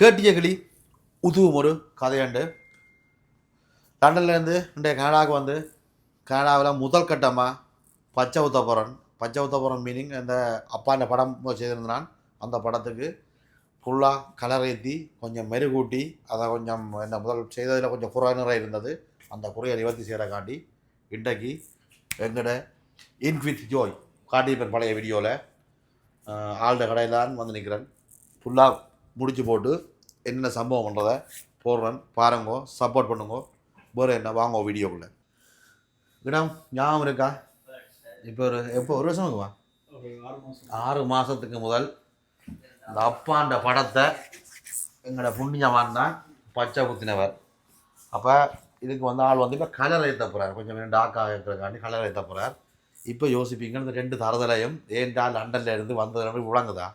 கேட்டிய கிளி உதுவும் ஒரு கதையண்டு. லண்டன்லேருந்து இன்றைய கனடாவுக்கு வந்து கனடாவில் முதல் கட்டமாக பச்சை உத்தபுரன் பச்சை உத்தபுரன் மீனிங் அந்த அப்பாண்ட படம் செய்திருந்தான். அந்த படத்துக்கு ஃபுல்லாக கலர் ஏற்றி கொஞ்சம் மெருகூட்டி அதை கொஞ்சம் என்ன முதல் செய்ததில் கொஞ்சம் குறைநிறை இருந்தது. அந்த குறையை நிவர்த்தி செய்கிற காட்டி இன்றைக்கு எங்கட இன் வித் ஜோய் காட்டியிருப்பேன் பழைய வீடியோவில் ஆழ்ந்த கடையில் தான் வந்து நிற்கிறேன். ஃபுல்லாக முடிச்சு போட்டு என்ன சம்பவம் பண்ணுறத போடுறேன். பாருங்கோ சப்போர்ட் பண்ணுங்கோ. வேறு என்ன வாங்கோ வீடியோக்குள்ளே. இடம் ஞாபகம் இருக்கா? இப்போ ஒரு எப்போ ஒரு வருஷம் இருக்குமா ஆறு மாதத்துக்கு முதல் இந்த அப்பாண்ட படத்தை எங்களோட புண்ணியமான் தான் பச்சை குத்தினவர். அப்போ இதுக்கு வந்து ஆள் வந்து இப்போ கலர் ஏற்ற போகிறார் கொஞ்சம் டாக்காக இருக்கிறக்காண்டி கலர் ஏற்ற போகிறார் இப்போ யோசிப்பீங்க இந்த ரெண்டு தரதலையும் ஏன்டா லண்டன்ல இருந்து வந்தது விளங்குதா?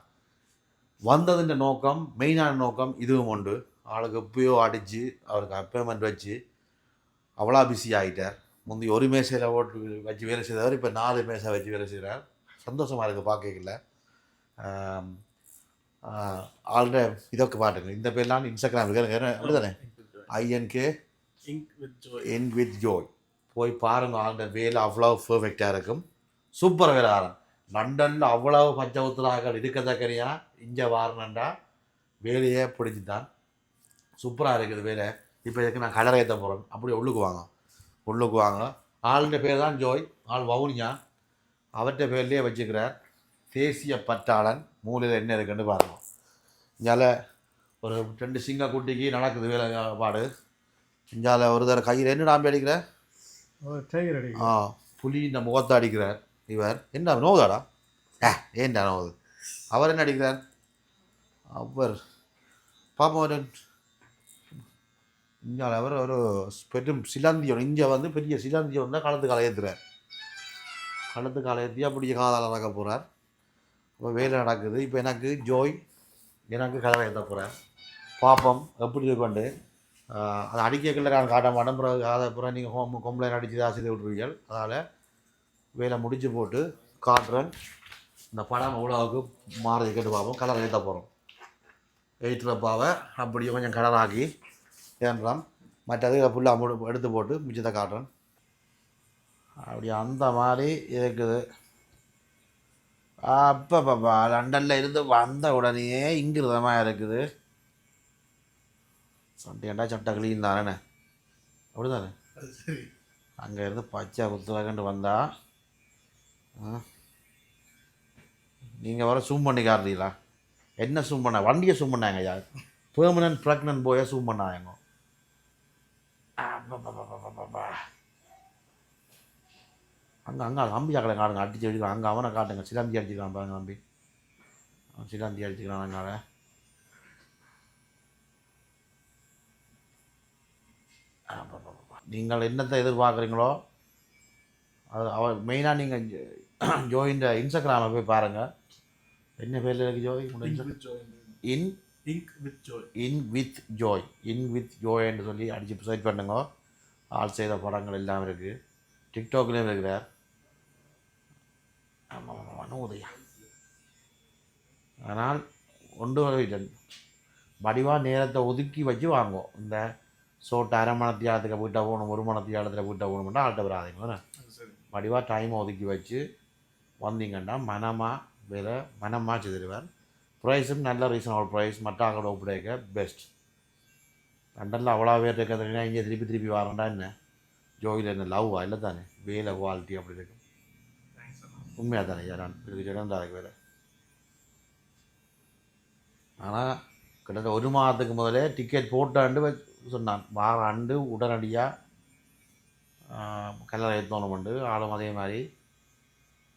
வந்ததுன்ற நோக்கம் மெயினான நோக்கம் இதுவும் உண்டு. ஆளுக்கு எப்பயோ அடித்து அவருக்கு அப்பேமெண்ட் வச்சு அவ்வளோ பிஸி ஆகிட்டார் முந்தைய ஒரு மேசையில் ஓட்டு வச்சு வேலை செய்தவர் இப்போ நாலு மேசை வச்சு வேலை செய்கிறார் சந்தோஷமாக இருக்குது பார்க்கல ஆள்கிட்ட இதொക്കെ பாட்டுங்க. இந்த பேர்லாம் இன்ஸ்டாகிராம் இருக்கிற அப்படிதானே? INK ink with Joy in with Joy போய் பாருங்க ஆளுடைய வேலை அவ்வளோ பர்ஃபெக்டாக இருக்கும். சூப்பர் வேலை ஆரம் லண்டனில் அவ்வளவு பஞ்சபுத்திராக்கள் இருக்கத்தக்கறியா இங்கே வாரணுண்டா வேலையே பிடிச்சிட்டான் சூப்பராக இருக்குது வேலை. இப்போ இதுக்கு நான் கலரை ஏற்ற போகிறேன் அப்படியே உள்ளுக்கு வாங்க. உள்ளுக்கு வாங்க. ஆளுடைய பேர் தான் ஜோய். ஆள் வவுனியா. அவர்கிட்ட பேர்லேயே வச்சுக்கிறார் தேசிய பற்றாளன் மூலையில் என்ன இருக்குன்னு பாருங்க. இங்கால ஒரு ரெண்டு சிங்க குட்டிக்கு நடக்குது வேலை பாடு. இங்கால ஒரு தடவை கையில் என்ன நாம்பி அடிக்கிற ஆ புலி இந்த முகத்தை அடிக்கிறார். இவர். என்ன நோவுதாடா? ஏ ஏன்டா நோவுது அவர் என்ன அடிக்கிறார்? அவர் பாப்போம் ஒரு அவர் ஒரு பெரும் சிலாந்தியோன் இங்கே வந்து பெரிய சிலாந்தியோன் தான் களத்து கலையேற்றுறார் களத்து கலையேற்றி அப்படியே காதால் நடக்க போகிறார் இப்போ வேலை நடக்குது. இப்போ எனக்கு ஜோய் எனக்கு கலரை ஏற்ற போகிறார் பாப்பம் எப்படி இருக்கொண்டு? அதை அடிக்கல நான் காட்ட மாட்டேன். பிறகு அதை நீங்கள் ஹோம் கொம்பளை அடித்து தான் செய்து விட்ருவீர்கள் அதனால் வேலை முடிச்சு போட்டு காட்டுறேன். இந்த படம் உலகவுக்கு மாறதை கேட்டு பார்ப்போம் கலர் ஏற்ற போகிறோம் எயிட்ரப்பாவை அப்படியே கொஞ்சம் கலராக்கி ஏன்றாம் மற்றது ஃபுல்லாக முடி எடுத்து போட்டு மிச்சத்தை காட்டுறேன். அப்படி அந்த மாதிரி இருக்குது. அப்போ பாப்பா லண்டனில் இருந்து வந்த உடனேயே இங்கிருதமாக இருக்குது. சண்டையாண்டா சட்டை கிளீன் தானே அப்படி தானே அங்கேருந்து பச்சை குத்துவகண்டு வந்தா நீங்கள் வர சூம் பண்ணி காட்டுறீங்களா? என்ன சூம் பண்ண வண்டியை சூம் பண்ணாங்க ஐயா பெர்மனன்ட் ப்ரெக்னன்ட் போயை சூம் பண்ணாங்க. அங்கே அங்கே அம்பி சாக்கடை காடுங்க அடிச்சு அடிக்கலாம் அங்கே அவனை காட்டுங்க. சிலாந்தி அடிச்சுக்கலாம் பாருங்க அம்பி. அவன் சிலாந்தி அடிச்சுக்கலாம் அங்கால நீங்கள் என்னத்தை எதிர்பார்க்குறீங்களோ அது அவ மெயினாக நீங்கள் ஜோயின்ற இன்ஸ்டாகிராமில் போய் பாருங்கள் என்ன பேரில் இருக்கு ஜோய் உங்களோட ink Insta- with Joy in ink with Joy in with Joy in with ஜோய்ன்னு சொல்லி அடித்து சர்ச் பண்ணுங்க. ஆள் செய்த படங்கள் எல்லாம் இருக்குது டிக்டாக்லேயும் இருக்கிறார் ஆமாம் ஆமாம் உதயா. ஆனால் ஒன்று வரையிட்டன் வடிவாக நேரத்தை ஒதுக்கி வச்சு வாங்குவோம் இந்த சோட்டு அரை மணத்தியாலத்துக்கு போயிட்டா போகணும் ஒரு மணத்தியாலத்தில் போயிட்டா போகணும்னா ஆள்கிட்ட வராதிங்க வடிவாக டைமை ஒதுக்கி வச்சு வந்தீங்கன்னா மனமாக வேலை மனமாக செய்திருவார் ப்ரைஸும் நல்ல ரீசனபிள் ப்ரைஸ் மற்ற ஆக்கோட ஒப்படைக்க பெஸ்ட் லண்டனில் அவ்வளோ பேர் இருக்கிறதுனா இங்கே திருப்பி திருப்பி வரேன்டா என்ன? ஜோயில் என்ன? லவ்வா இல்லை தானே? வேலை குவாலிட்டி அப்படி இருக்கும். உண்மையாக தானே? யாரான்? இதுக்கு சிறந்தா இருக்கு வேலை ஆனால் கிட்டத்தட்ட ஒரு மாதத்துக்கு முதலே டிக்கெட் போட்டாண்டு வச்சு சொன்னான். வார ஆண்டு உடனடியாக கல்லறை ஏற்றணுமெண்டு ஆளும் அதே மாதிரி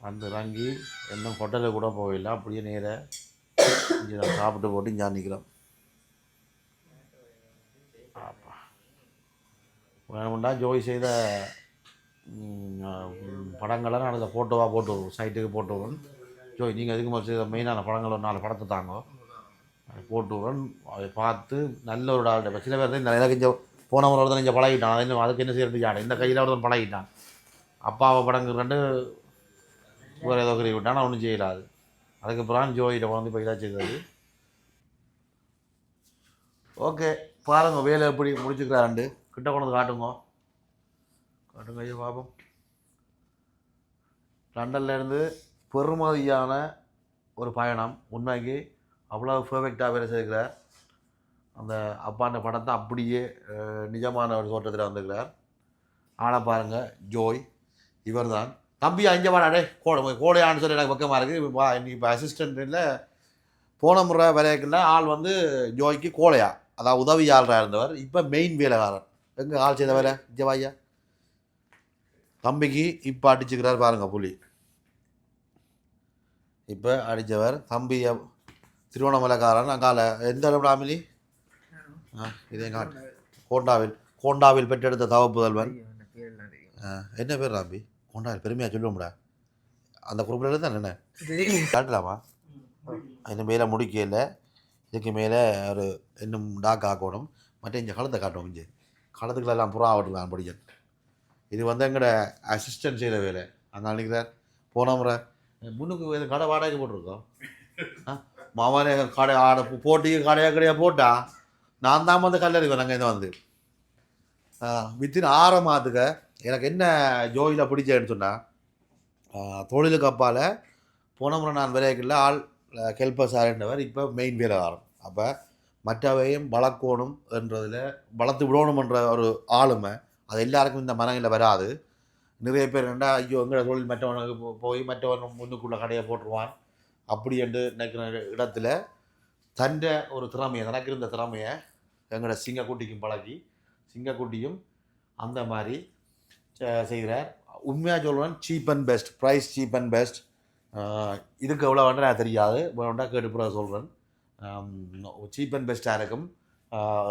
வந்து இறங்கி இன்னும் ஹோட்டலில் கூட போகல அப்படியே நேர இங்கே நான் சாப்பிட்டு போட்டு இங்கே நிற்கிறோம் வேணும்னா ஜோதி ஜோய் செய்த படங்களை நான் அதை ஃபோட்டோவாக போட்டு வருவோம். சைட்டுக்கு போட்டு வருவோம். ஜோய் நீங்கள் எதுக்கு மேலே செய்த மெயினான படங்கள் ஒரு நாலு படத்தை தாங்க. அதை போட்டு விடுறோம் அதை பார்த்து நல்ல ஒரு ஆள் இப்போ சில பேர் தான் இந்த எனக்கு இங்கே போனவரோட தான் இங்கே பழகிட்டான். அதை அதுக்கு என்ன செய்யறது யானை இந்த கையில் ஒருத்தன் பழகிட்டான். அப்பாவை படங்கள் ரெண்டு வேறு ஏதோ கறி விட்டானா ஒன்றும் செய்யலாது அதுக்கப்புறம் ஜோயிட்ட வந்து இப்போ இதாக செய்தது. ஓகே பாருங்க வேலை எப்படி முடிச்சுக்கிறாண்டு கிட்ட கொண்டு வந்து காட்டுங்க. காட்டுங்க ஐயா பாப்போம் லண்டன்லேருந்து பெருமதியான ஒரு பயணம். உண்மைக்கு அவ்வளோ பெர்ஃபெக்டாக வேலை செய்கிறார் அந்த அப்பாண்ட படத்தை அப்படியே நிஜமான ஒரு தோற்றத்தில் வந்துக்கிறார் ஆனால் பாருங்க ஜோய். இவர் தான் தம்பி அங்கே வாடா கோடை கோடையான்னு சொல்லி எனக்கு பக்கமாக இருக்குது வா நீ இப்போ அசிஸ்டன்ட் இல்லை. போன முறை வேலைக்குள்ள ஆள் வந்து ஜோய்க்கு கோழையா. அதாவது உதவியாளராக இருந்தவர். இப்போ மெயின் வேலைக்காரர். எங்கே ஆள் செய்த வேலை? ஜவாய்யா தம்பிக்கு இப்போ அடிச்சுக்கிறார் பாருங்க புலி. இப்போ அடித்தவர் தம்பி திருவண்ணாமலைக்காரன். அங்கால எந்த இடம் ராமிலி ஆ இதே காட்டு கோண்டாவில். கோண்டாவில் பெற்றெடுத்த தவ புதல்வன் ஆ, என்ன பேர் ராம்பி கோண்டாவில் பெருமையாக சொல்லுவோம்டா. அந்த குரூப்பில் தான் என்ன காட்டலாமா? இன்னும் மேலே முடிக்கல. இதுக்கு மேலே ஒரு இன்னும் டாக் ஆக்கணும் மற்ற இங்கே களத்தை காட்டணும் இங்கே. களத்துக்குள்ளெல்லாம் புறா ஆகட்டுலாம் படிக்கன் இது வந்து எங்களோட அசிஸ்டன்ட் செய்கிற வேலை. அங்கே நினைக்கிறார் போன முறை முன்னுக்கு இது கடை வாடகைக்கு போட்டிருக்கோம். ஆ மாமானே கடை ஆட போட்டிக்கு கடையாக கடையாக போட்டா நான் தான் வந்து கல்லறிவேன் நாங்கள் இதை வந்து. வித்தின் ஆறு மாதத்துக்கு எனக்கு என்ன ஜோயில் பிடிச்சேன்னு சொன்னால் தொழிலுக்கு அப்பால் போன முறை நான் விளையாக்கல ஆள் கெல்பஸ் ஆகின்றவர் இப்போ மெயின் வீரகாரம் அப்போ மற்றவையும் வளர்க்கணும் என்றதில் வளர்த்து விடணுமன்ற ஒரு ஆளுமை அது எல்லாருக்கும் இந்த மனங்களில் வராது. நிறைய பேர் என்ன ஐயோ எங்கட தொழில் மற்றவனுக்கு போய் மற்றவன் முன்னுக்குள்ளே கடையை போட்டுருவான் அப்படி என்று நினைக்கிற இடத்துல தன்ற ஒரு திறமையை தனக்கு இருந்த திறமையை எங்களோட சிங்கக்குட்டிக்கும் பழகி சிங்கக்குட்டியும் அந்த மாதிரி செய்கிறார். உண்மையாக சொல்லுவேன் cheap and best price cheap and best இதுக்கு எவ்வளோ வேண்டாம் எனக்கு தெரியாது. வேண்டாம் கேட்டு பிறகு சொல்கிறேன் சீப் அண்ட் பெஸ்ட்டாக இருக்கும்.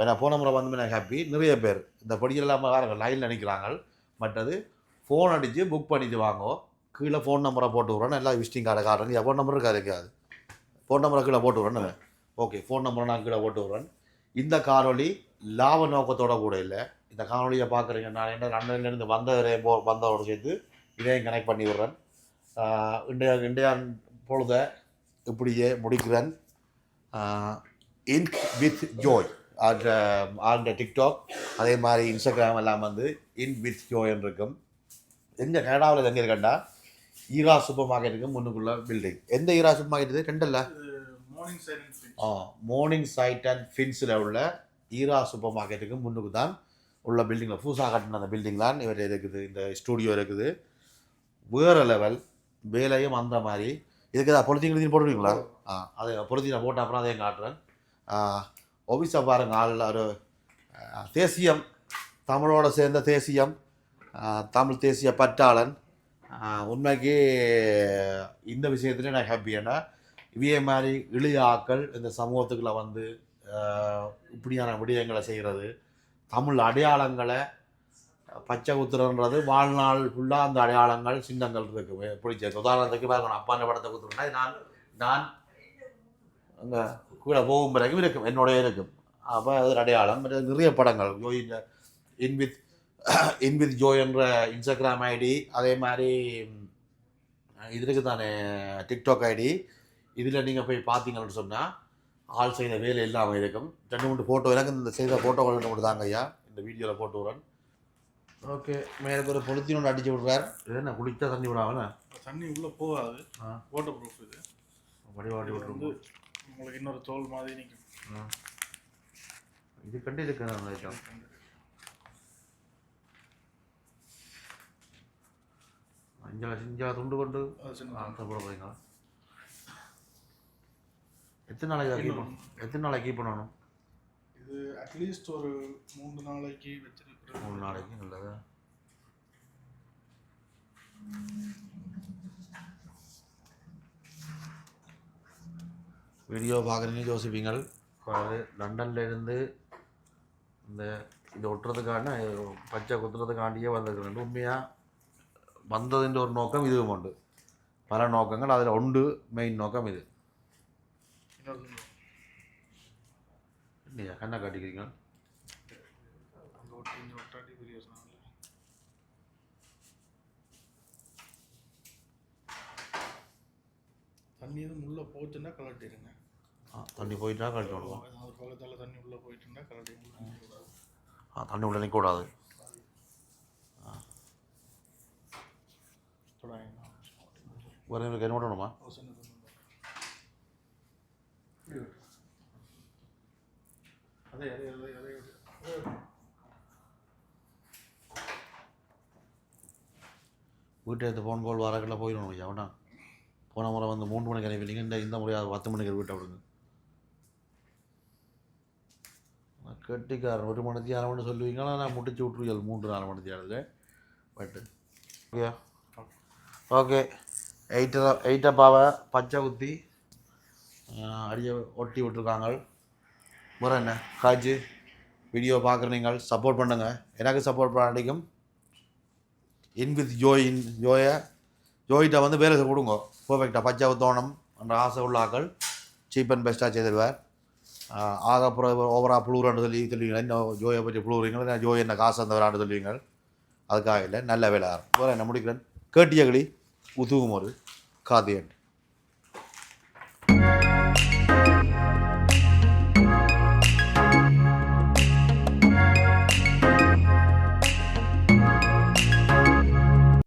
ஏன்னா போன முறை வந்து எனக்கு ஹாப்பி நிறைய பேர். இந்த படிக்கலாம் வேறு லைனில் நிற்கிறாங்க மற்றது ஃபோன் அடித்து புக் பண்ணிட்டு வாங்கோ. கீழே ஃபோன் நம்பரை போட்டு விட்றேன் எல்லா விசிட்டிங் கார்டை காட்டுறேன் ஃபோன் நம்பரும் கிடைக்காது ஃபோன் நம்பரை கீழே போட்டு விட்றேன் ஓகே ஃபோன் நம்பரை நான் கீழே போட்டு விட்றேன். இந்த காரொலி லாப நோக்கத்தோட கூட இல்லை. இந்த காணொலியை பார்க்குறீங்க நான் என்ன லண்டன்லேருந்து வந்தவரையும் போ வந்தவரோட சேர்த்து இதையும் கனெக்ட் பண்ணி விட்றேன். இன்றைய இன்றைய பொழுத இப்படியே முடிக்கிறேன். இன்க் வித் ஜோய் அந்த அந்த டிக்டாக் அதே மாதிரி இன்ஸ்டாகிராம் எல்லாம் வந்து இன் வித் ஜோய் இருக்கும் எங்கே கனடாவில் எங்கே இருக்கண்டா ஈரா சூப்பர் மார்க்கெட்டுக்கு முன்னுக்குள்ள பில்டிங் எந்த ஈரா சூப்பர் மார்க்கெட் இது? ரெண்டல்ல? ஆ மார்னிங் சைட் அண்ட் ஃபின்ஸில் உள்ள ஈரா சூப்பர் மார்க்கெட்டுக்கு முன்னுக்கு தான் உள்ள பில்டிங்கில் புதுசாக கட்டின அந்த பில்டிங் தான் இவர் இருக்குது. இந்த ஸ்டூடியோ இருக்குது. வேறு லெவல் வேலையும் அந்த மாதிரி. இதுக்கு ஏதாவது பொலித்தீன் கிழித்தீன் போட்டுருவீங்களா? ஆ அது பொலித்தீனை போட்ட அப்புறம் அதையும் காட்டுறேன். ஒபிசா பாருங்க ஆள் ஒரு தேசியம் தமிழோட சேர்ந்த தேசியம் தமிழ் தேசிய பற்றாளன் உண்மைக்கு இந்த விஷயத்துல நான் ஹாப்பி ஏன்னா இவைய மாதிரி இளைய ஆக்கள் இந்த சமூகத்துக்குள்ள வந்து இப்படியான விடயங்களை செய்கிறது தமிழ் அடையாளங்களை பச்சை குத்துறன்றது வாழ்நாள் ஃபுல்லாக அந்த அடையாளங்கள் சின்னங்கள் இருக்கு. பிடிச்சது உதாரணத்துக்கு பாருங்க அப்பான படத்தை குத்துறேன்னா நான் நான் அங்கே கீழே போகும் வரைக்கும் இருக்கும். என்னுடைய இருக்கும். அப்போ அது அடையாளம். மற்ற நிறைய படங்கள். Joy in with in with Joy என்ற இன்ஸ்டாகிராம் ஐடி அதே மாதிரி இது இருக்குது தானே டிக்டாக் ஐடி இதில் நீங்கள் போய் பார்த்தீங்கன்னு சொன்னால் ஆள் செய்த வேலை இல்லாமல் இருக்கும். ரெண்டு மூணு ஃபோட்டோ எனக்கு இந்த செய்த ஃபோட்டோ ரெண்டு மூணு தாங்க ஐயா. இந்த வீடியோவில் போட்டு விட்றேன் ஓகே மேலுக்கு ஒரு பொலித்தீன் ஒன்று அடிச்சு விட்றார். இது என்ன குளிச்சா தண்ணி விடாமண்ணே தண்ணி உள்ள போகாது. ஆ. வாட்டர் ப்ரூஃப் இது வடி வாட்டி இது வந்து விட்ருவோம் உங்களுக்கு இன்னொரு தோல் மாதிரி நிற்கும் இது கண்டு இருக்கு அந்த ஐட்டம். அஞ்சா அஞ்சா துண்டு கொண்டு அது சின்ன சாப்பிட போறீங்களா? எத்தனை நாளைக்கு கீப் பண்ணணும்? எத்தனை நாளைக்கு கீப் பண்ணணும்? இது அட்லீஸ்ட் ஒரு மூன்று நாளைக்கு வச்சிருக்கிறது. மூணு நாளைக்கு நல்லது. வீடியோ பார்க்குறீங்க யோசிப்பீங்கள். லண்டன்ல இருந்து இந்த இந்த ஒட்டுறதுக்கான பச்சை குத்துறதுக்காண்டியே வந்திருக்கிறேன் உண்மையாக வந்ததுன்ற ஒரு நோக்கம் இதுவும் உண்டு. பல நோக்கங்கள் அதில் உண்டு மெயின் நோக்கம் இது. இல்லையா கண்ணை காட்டிக்கிறீங்க அந்த ஒட்டி இந்த ஒட்டாட்டி பெரிய சாணம் தண்ணி எதுவும் உள்ள போச்சுன்னா கலட்டிடுங்க தண்ணி போயிட்டா கழிச்சு விடுவோம் ஏதாவது பக்கத்தால் தண்ணி உள்ளே போயிட்டுருந்தா கரடி ஆ, தண்ணி உள்ள நிற்கக்கூடாது வேறு எனக்கு என்ன பண்ணணுமா அதே அதே அதே அதே வீட்டை எடுத்து ஃபோன் கால் வரக்கில் போயிடணும் ஐயா வேணா போன முறை வந்து மூன்று மணிக்கு அனுப்பிட்டீங்க இந்த இந்த முறை பத்து மணிக்கு வீட்டை விடுங்க. நான் கெட்டிக்காரன் ஒரு மணித்தி அரை மணி சொல்லுவீங்களா நான் முடிச்சு விட்ருவீங்க மூன்று அரை மணித்தி ஆளுது பட்டு ஓகே ஓகே எயிட்ட பாவை பச்சை குத்தி அடியை ஒட்டி விட்டுருக்காங்க. முறை என்ன காய்ச்சி வீடியோ பார்க்குற நீங்கள் சப்போர்ட் பண்ணுங்கள் எனக்கு சப்போர்ட் பண்ணாடிக்கும் இன் வித் ஜோயின் ஜோயை ஜோயிட்ட வந்து வேலை கொடுங்க. பர்ஃபெக்டாக பச்சை தோணம் என்ற ஆசை உள்ள ஆக்கள். சீப் அண்ட் பெஸ்ட்டாக செய்திருவார் ஆக அப்புறம் ஓவராக புளூரான்னு சொல்லி சொல்லுவீங்க இன்னும் ஜோயை பற்றி புளூறீங்களா நான் ஜோய் என்ன காசு அந்த விளாண்டு சொல்லுவீங்க அதுக்காக இல்லை நல்ல வேலை வேறு என்ன முடிக்கிறேன்? கேட்டியகளி உதுவும் ஒரு காதியன்